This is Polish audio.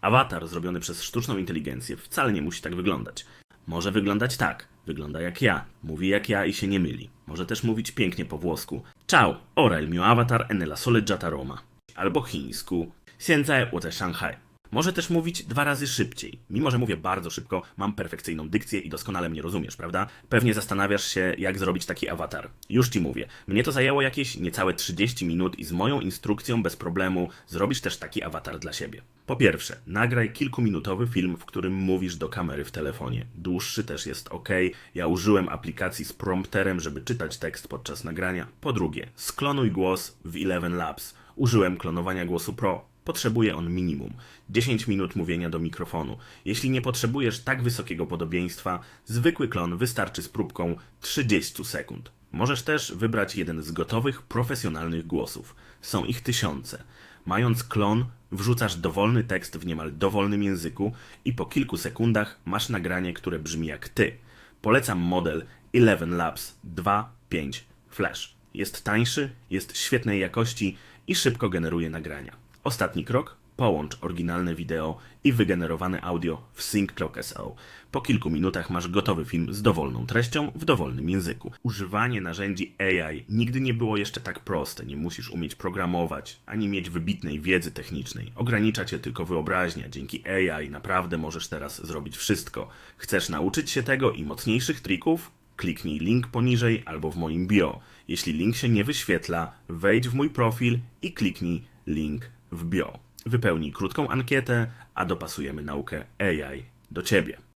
Awatar zrobiony przez sztuczną inteligencję wcale nie musi tak wyglądać. Może wyglądać tak, wygląda jak ja, mówi jak ja i się nie myli. Może też mówić pięknie po włosku. Ciao, ora il mio avatar è nella soleggiata Roma. Albo chińsku. Sienzai wo Shanghai. Może też mówić dwa razy szybciej. Mimo, że mówię bardzo szybko, mam perfekcyjną dykcję i doskonale mnie rozumiesz, prawda? Pewnie zastanawiasz się, jak zrobić taki awatar. Już ci mówię. Mnie to zajęło jakieś niecałe 30 minut i z moją instrukcją bez problemu zrobisz też taki awatar dla siebie. Po pierwsze, nagraj kilkuminutowy film, w którym mówisz do kamery w telefonie. Dłuższy też jest ok. Ja użyłem aplikacji z prompterem, żeby czytać tekst podczas nagrania. Po drugie, sklonuj głos w Eleven Labs. Użyłem klonowania głosu Pro. Potrzebuje on minimum 10 minut mówienia do mikrofonu. Jeśli nie potrzebujesz tak wysokiego podobieństwa, zwykły klon wystarczy z próbką 30 sekund. Możesz też wybrać jeden z gotowych, profesjonalnych głosów. Są ich tysiące. Mając klon, wrzucasz dowolny tekst w niemal dowolnym języku i po kilku sekundach masz nagranie, które brzmi jak ty. Polecam model Eleven Labs 2.5 Flash. Jest tańszy, jest świetnej jakości i szybko generuje nagrania. Ostatni krok: połącz oryginalne wideo i wygenerowane audio w SyncClock SO. Po kilku minutach masz gotowy film z dowolną treścią w dowolnym języku. Używanie narzędzi AI nigdy nie było jeszcze tak proste. Nie musisz umieć programować, ani mieć wybitnej wiedzy technicznej. Ogranicza cię tylko wyobraźnia. Dzięki AI naprawdę możesz teraz zrobić wszystko. Chcesz nauczyć się tego i mocniejszych trików? Kliknij link poniżej albo w moim bio. Jeśli link się nie wyświetla, wejdź w mój profil i kliknij link w bio. Wypełnij krótką ankietę, a dopasujemy naukę AI do ciebie.